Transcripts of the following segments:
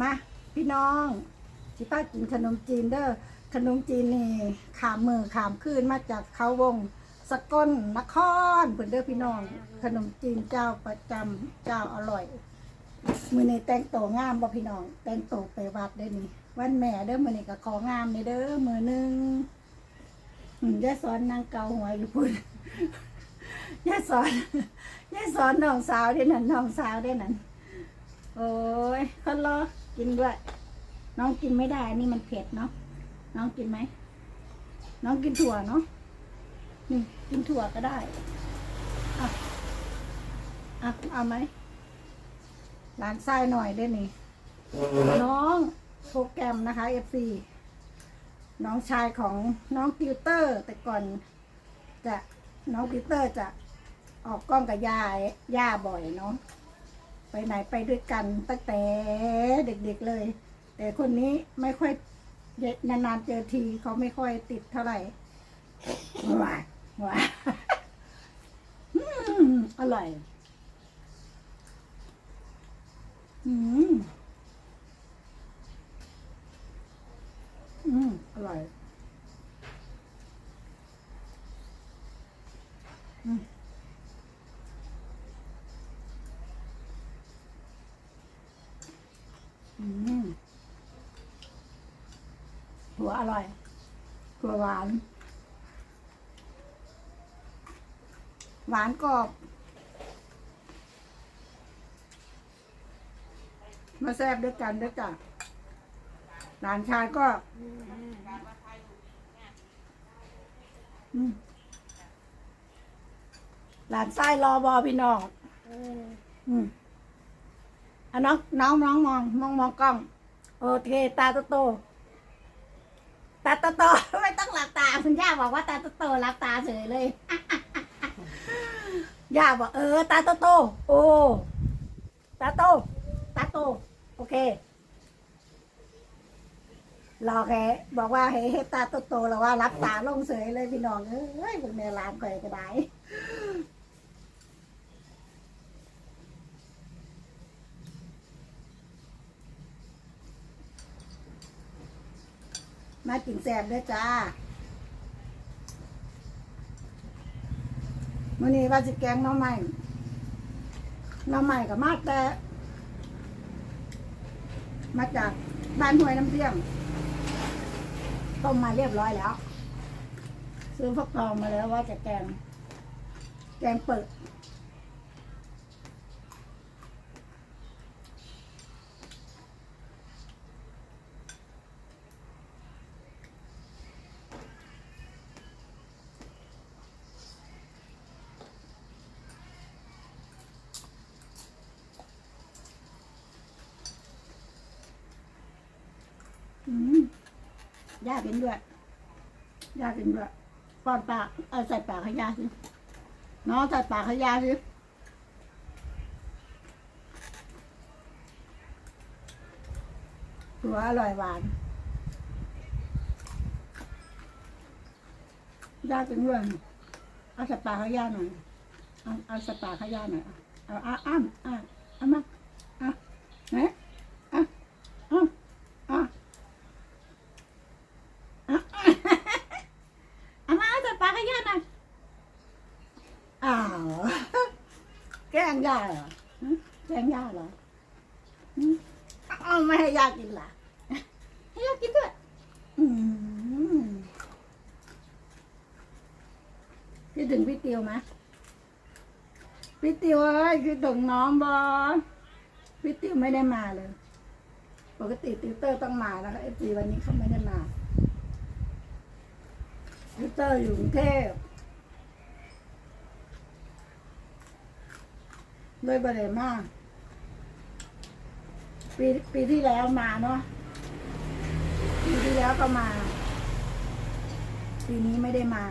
มาพี่น้องสิป้ากินขนมจีนเด้อขนมจีนนี่ขามมือขามคืนมาจากเขาวงสกลนครเพิ่อนเด้อพี่น้อง ขนมจีนเจ้าประจำเจ้าอร่อย มือนี้แต่งตัวงามบ่พี่น้อง แต่งตัวไปวัดได้อนี่วันแม่เด้อมือนี้ก็ของามนี่เด้อมือหนึงอืมยายสอนนางเกาหัวอยู่พุ่นยายสอนยายสอนน้องสาวเด้นั่นน้องสาวเด้นั่นโอ้ยคนรอ กินด้วย น้องกินไม่ได้ อันนี่มันเผ็ดเนาะ น้องกินไหม น้องกินถั่วเนาะ นี่กินถั่วก็ได้ อะ อะเอาไหม หลานไส้หน่อยได้นี่ น้องโปรแกรมนะคะเอฟซีน้องชายของน้องติวเตอร์ แต่ก่อนจะน้องติวเตอร์จะออกกล้องกับยายย่าบ่อยเนาะ ไปไหนไปด้วยกันตั้งแต่เด็กๆเลย แต่คนนี้ไม่ค่อยนานๆเจอทีเขาไม่ค่อยติดเท่าไหร่หวานหวานอืมอร่อยอืมอืมอร่อย อืม อร่อยหัวหวาน หวานกรอบ มาแซ่บด้วยกันด้วยกันหลานชายก็อืมหลานไส้รอบอพี่น้องอืมอะน้องน้องน้องมองมองมองกล้อง โอเค ตาโตโต ตาโตโตไม่ต้องหลับตาคุณย่าบอกว่าตาโตโตหลับตาเฉยเลย ย่าบอกเออ ตาโตโตโอ้ตาโตตาโต โอเครอแค่บอกว่าเฮ้เฮ้ตาโตโตแล้วว่ารับตาลงเฉยเลยพี่น้องเอ้ยพวกแม่ร้านก่อยก็ได้ มากินแซมด้วยจ้ามื่อนี้ว่าสิแกงน้องใหม่น้องใหม่กับมาแต่ มาจากบ้านห้วยน้ำเที่ยงต้มมาเรียบร้อยแล้ว ซื้อฟักทองมาแล้วว่าจะแกง แกงเปิด ย่ากินด้วยย่ากินด้วยป้อนปากเอาใส่ปากให้ย่าสิน้องใส่ปากให้ย่าสิตัวอร่อยหวานย่ากินด้วยเอาใส่ปากให้ย่าหน่อยเอาเอาใส่ปากให้ย่าหน่อยเอาเอาอ้ามอะเอามาอะไหนอะอะอะ เอามาเอาใส่ปากให้ย่าหน่อยอ้าว แกล้ง ย่าเหรอหึแกล้งย่าเหรอหึเอาไม่ให้ย่ากินล่ะให้ย่ากินด้วยอืมคิดถึงพี่ติวไหมพี่ติวเอ้ยคิดถึงน้องบอพี่ติวไม่ได้มาเลย ปกติติวเตอร์ต้องมานะคะเอฟซีวันนี้เขาไม่ได้มาพิเตอร์อยู่กรุงเทพ ด้วยบริมากปีปีที่แล้วมาเนาะปีที่แล้วก็มา ปีนี้ไม่ได้มา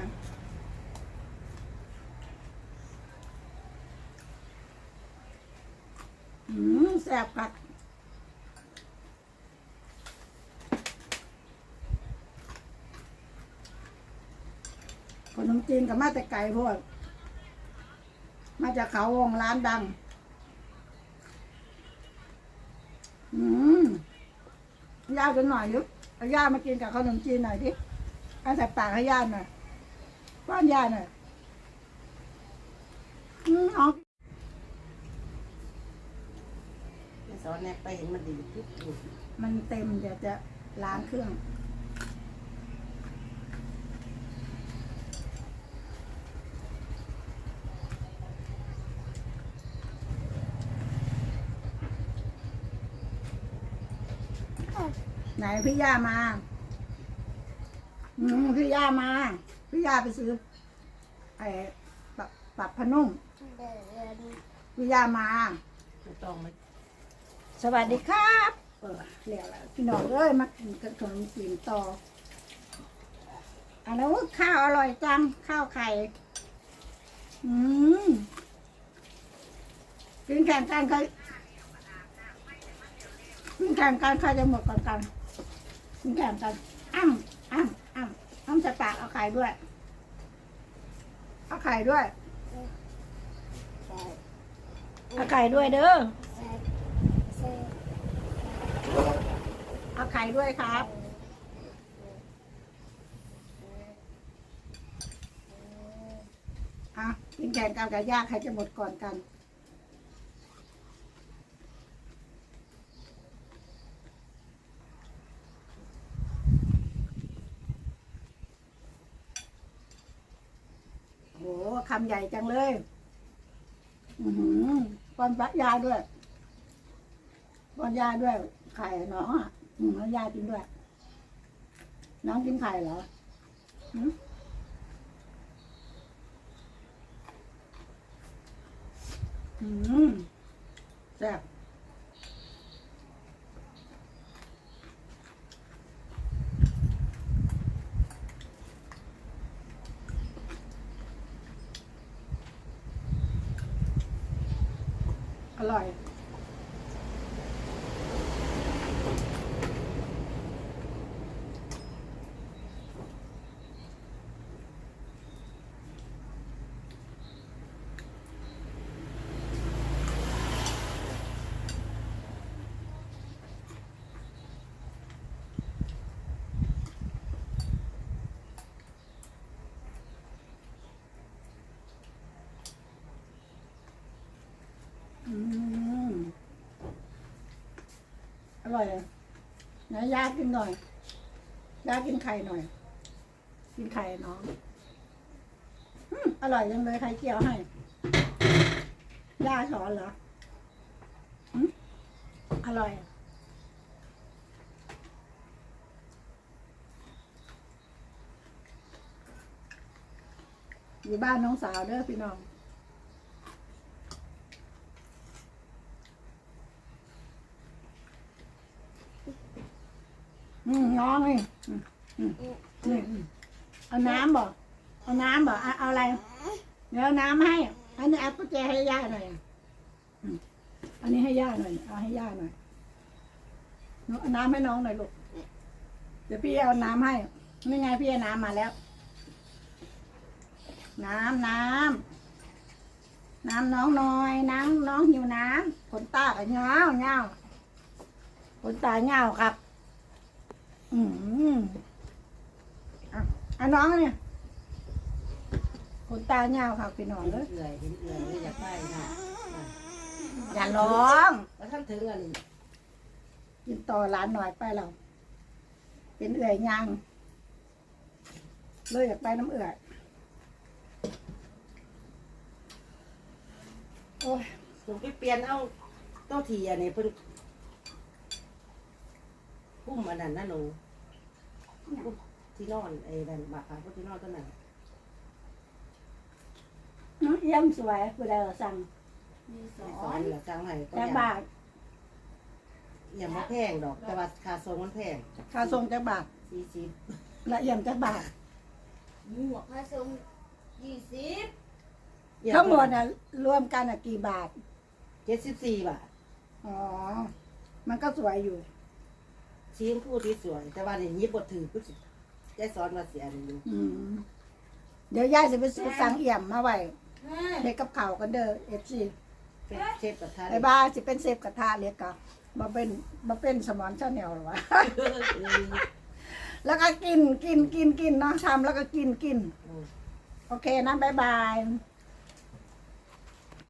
อืมแซ่บกัดขนมจีนกับมาแต่ไก่พวก จากเขาวงร้านดัง อืมย่ากันหน่อยยุเอาย่ามากินกับขนมจีนหน่อยดิเอาใส่ปากให้ย่าหน่อยป้อนย่าหน่อยอืมเอาไม่สอนแนบไปเห็นมันดีทุกทุกมันเต็มเดี๋ยวจะล้างเครื่อง ไหนพี่ย่ามาอืมพี่ย่ามา พี่ย่าไปซื้อไอ้ปรับปรับพนุ่มพี่ย่ามา ไม่ต้องไม่สวัสดีครับ เออเรียกแล้วพี่น้องเอ้ยมากินกับขนมจีนต่ออันนั้นข้าวอร่อยจัง ข้าวไข่ อืมกินแข่งกันใครกินแข่งกันใครจะหมดก่อนกัน กินแข่กันอ้ำอ้ำอ้ำอ้ำจะปากเอาไข่ด้วย เอาไข่ด้วยเอาไข่ด้วยเด้อเอาไข่ด้วยครับอะกินแข่งกันกับย่าใครจะหมดก่อนกัน โหคำ ใหญ่จังเลย อือหือป้อนปะยาด้วยป้อนยาด้วย ไข่น้องอะอืมแล้วยากินด้วย น้องกินไข่เหรอหืมอืมแซ่บ อร่อย อืมอ ร่อยเลยไหนยากินหน่อยยากินไข่หน่อย กินไข่น้องอืมอร่อยจังเลยไข่เจียวให้ยาสอนเหรออืมอร่อยอยู่บ้านน้องสาวเด้อพี่น้อง น้องนี่นี่เอาน้ำบอกเอาน้ำบอกเอาอะไร เดี๋ยวเอาน้ำให้ อันนี้เอากุญแจให้ย่าหน่อยอันนี้ให้ย่าหน่อย เอาให้ย่าหน่อยนูเอาน้ำให้น้องหน่อยลูก เดี๋ยวพี่เอาน้ำให้ นี่ไงพี่เอาน้ำมาแล้ว น้ำน้ำน้ำน้องหน่อยน้ำน้องหิวน้ำขนตาเงาเงาขนตาเงาครับ อืมอะอะน้องเนี่ยขนตาเงาครับพี่น้องเห็นเลยเอื่อยเห็นเอื่อยเลยอยากไปนะนะอย่าร้องแล้วท่านถึงอันนี้กินต่อหลานหน่อยไปเรา เป็นเอื่อยยังเลยอยากไปน้ำเอื่อยโอ้ยผมไปเปลี่ยนเอาโต๊ะทีอันนี้เพิ่น พุ่มอันนั้นนะหนูพุ่มที่นอนไอ้นั่นบาขาพวกที่นอนตัวนั้นน้องเอี่ยมสวยกูได้สั่งสอนเหลือจังไห้ก็จากอยากบาทอย่างบ่แพงดอก แต่ว่าค่าทรงมันแพงค่าส่งจากบาทสี่สิบละเอี่ยมจากบาทหมวกผสมยี่สิบทั้งหมดน่ะรวมกันอะกี่บาท เจ็ดสิบสี่บาทอ๋อ มันก็สวยอยู่ ชี้ชมพูที่สวยแต่ว่าเนี่ยยิบบทถือปุ๊บสิใจสอนมาเสียหนึ่งอยู่อืมเดี๋ยวยายจะไปซื้อสังเอี่ยมมาไว้เฮ้ยเล็กกับเขาวกันเด้อเอฟซีเป็นเชฟกระทะไอ้บ้าสิเป็นเซฟกระทะเล็กกับมาเป็นมาเป็นสมอนชาแนลหรอวะเออแล้วก็กินกินกินกินเนาะทำแล้วก็กินกินอืมโอเคนะบ๊ายบาย